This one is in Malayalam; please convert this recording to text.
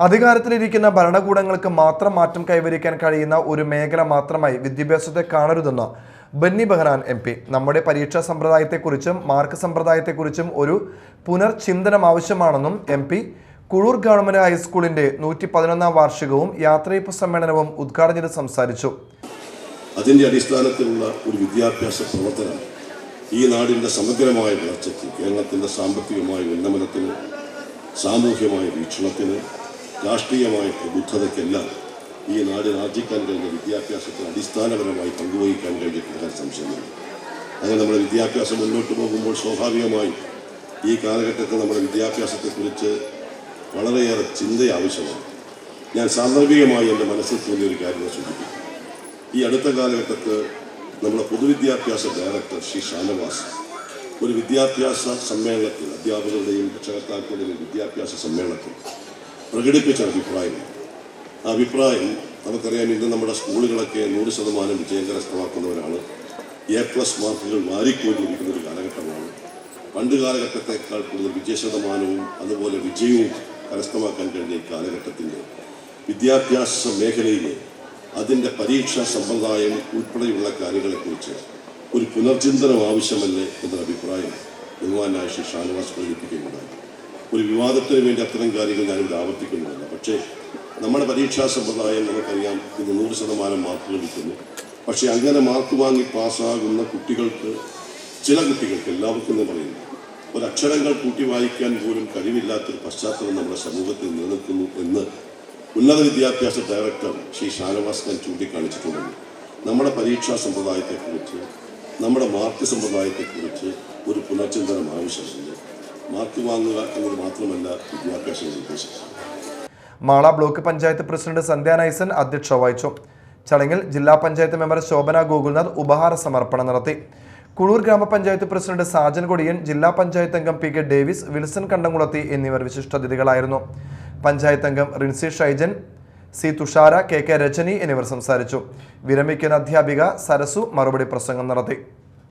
അധികാരത്തിലിരിക്കുന്ന ഭരണകൂടങ്ങൾക്ക് മാത്രം മാറ്റം കൈവരിക്കാൻ കഴിയുന്ന ഒരു മേഖല മാത്രമായി വിദ്യാഭ്യാസത്തെ കാണരുതെന്ന് ബെന്നി ബെഹ്റാൻ എം പി. നമ്മുടെ പരീക്ഷാ സമ്പ്രദായത്തെക്കുറിച്ചും മാർക്ക് സമ്പ്രദായത്തെക്കുറിച്ചും ഒരു പുനർചിന്തനം ആവശ്യമാണെന്നും എം പി. കുഴൂർ ഗവൺമെന്റ് ഹൈസ്കൂളിന്റെ നൂറ്റി പതിനൊന്നാം വാർഷികവും യാത്രയപ്പ് സമ്മേളനവും ഉദ്ഘാടനം ചെയ്ത് സംസാരിച്ചു. അതിന്റെ അടിസ്ഥാനത്തിലുള്ള ഒരു വിദ്യാഭ്യാസ പ്രവർത്തനം ഈ നാടിന്റെ സമഗ്രമായ വളർച്ചയ്ക്ക് കേരളത്തിന്റെ സാമ്പത്തികമായ ഉന്നമനത്തിന് സാമൂഹ്യമായ വീക്ഷണത്തിന് രാഷ്ട്രീയമായ പ്രബുദ്ധതയ്ക്കെല്ലാം ഈ നാട് ആർജിക്കാൻ കഴിഞ്ഞ വിദ്യാഭ്യാസത്തിന് അടിസ്ഥാനപരമായി പങ്കുവഹിക്കാൻ കഴിഞ്ഞിട്ടുള്ള സംശയമാണ് അങ്ങനെ നമ്മുടെ വിദ്യാഭ്യാസം മുന്നോട്ട് പോകുമ്പോൾ സ്വാഭാവികമായും ഈ കാലഘട്ടത്തിൽ നമ്മുടെ വിദ്യാഭ്യാസത്തെക്കുറിച്ച് വളരെയേറെ ചിന്ത ആവശ്യമാണ്. ഞാൻ സാന്ദർഭികമായി എന്റെ മനസ്സിൽ തോന്നിയ ഒരു കാര്യം സൂചിപ്പിക്കും ഈ അടുത്ത കാലഘട്ടത്ത് നമ്മുടെ പൊതുവിദ്യാഭ്യാസ ഡയറക്ടർ ശ്രീ ഷാനവാസ് ഒരു വിദ്യാഭ്യാസ സമ്മേളനത്തിൽ അധ്യാപകരുടെയും രക്ഷകർത്താക്കളുടെയും വിദ്യാഭ്യാസ സമ്മേളനത്തിൽ പ്രകടിപ്പിച്ച അഭിപ്രായം. ആ അഭിപ്രായം നമുക്കറിയാം ഇന്ന് നമ്മുടെ സ്കൂളുകളൊക്കെ നൂറ് ശതമാനം വിജയം കരസ്ഥമാക്കുന്നവരാണ് എ പ്ലസ് മാർക്കുകൾ മാറിക്കൊണ്ടിരിക്കുന്ന ഒരു കാലഘട്ടമാണ്. പണ്ട് കാലഘട്ടത്തെക്കാൾ കൂടുതൽ വിജയശതമാനവും അതുപോലെ വിജയവും കരസ്ഥമാക്കാൻ കഴിഞ്ഞ ഈ കാലഘട്ടത്തിന്റെ വിദ്യാഭ്യാസ മേഖലയിൽ അതിന്റെ പരീക്ഷാ സമ്പ്രദായം ഉൾപ്പെടെയുള്ള കാര്യങ്ങളെക്കുറിച്ച് ഒരു പുനർചിന്തനം ആവശ്യമല്ലേ എന്നൊരു അഭിപ്രായം ബഹുമാനായ ശ്രീ ഷാനവാസ് പ്രകടിപ്പിക്കുകയുണ്ടായി. ഒരു വിവാദത്തിന് വേണ്ടി അത്തരം കാര്യങ്ങൾ ഞാനിവിടെ ആവർത്തിക്കുന്നില്ല പക്ഷേ നമ്മുടെ പരീക്ഷാ സമ്പ്രദായം നമുക്കറിയാം ഇന്ന് നൂറ് ശതമാനം മാർക്ക് ലഭിക്കുന്നു. പക്ഷേ അങ്ങനെ മാർക്ക് വാങ്ങി പാസ്സാകുന്ന കുട്ടികൾക്ക് ചില കുട്ടികൾക്ക് എല്ലാവർക്കും എന്ന് പറയുന്നു ഒരക്ഷരങ്ങൾ കൂട്ടി വായിക്കാൻ പോലും കഴിവില്ലാത്തൊരു പശ്ചാത്തലം നമ്മുടെ സമൂഹത്തിൽ നിലനിൽക്കുന്നു എന്ന് ഉന്നത വിദ്യാഭ്യാസ ഡയറക്ടർ ശ്രീ ഷാനവാസ് ഖാൻ ചൂണ്ടിക്കാണിച്ചിട്ടുണ്ട് നമ്മുടെ പരീക്ഷാ സമ്പ്രദായത്തെക്കുറിച്ച് നമ്മുടെ മാർക്ക് സമ്പ്രദായത്തെക്കുറിച്ച് ഒരു പുനർചിന്തനം ആവശ്യമുണ്ട് മാത്രമല്ല മാള ബ്ലോക്ക് പഞ്ചായത്ത് പ്രസിഡന്റ് സന്ധ്യ നൈസൻ അധ്യക്ഷ വഹിച്ചു. ചടങ്ങിൽ ജില്ലാ പഞ്ചായത്ത് മെമ്പർ ശോഭന ഗോകുൽനാഥ് ഉപഹാര സമർപ്പണം നടത്തി. കുളൂർ ഗ്രാമപഞ്ചായത്ത് പ്രസിഡന്റ് സാജൻ കൊടിയൻ ജില്ലാ പഞ്ചായത്ത് അംഗം പി കെ ഡേവിസ് വിൽസൺ കണ്ടംകുളത്തി എന്നിവർ വിശിഷ്ടാതിഥികളായിരുന്നു പഞ്ചായത്ത് അംഗം Rincy Shaijan C Thushara K K Rajani എന്നിവർ സംസാരിച്ചു. വിരമിക്കുന്ന അധ്യാപിക സരസു മറുപടി പ്രസംഗം നടത്തി.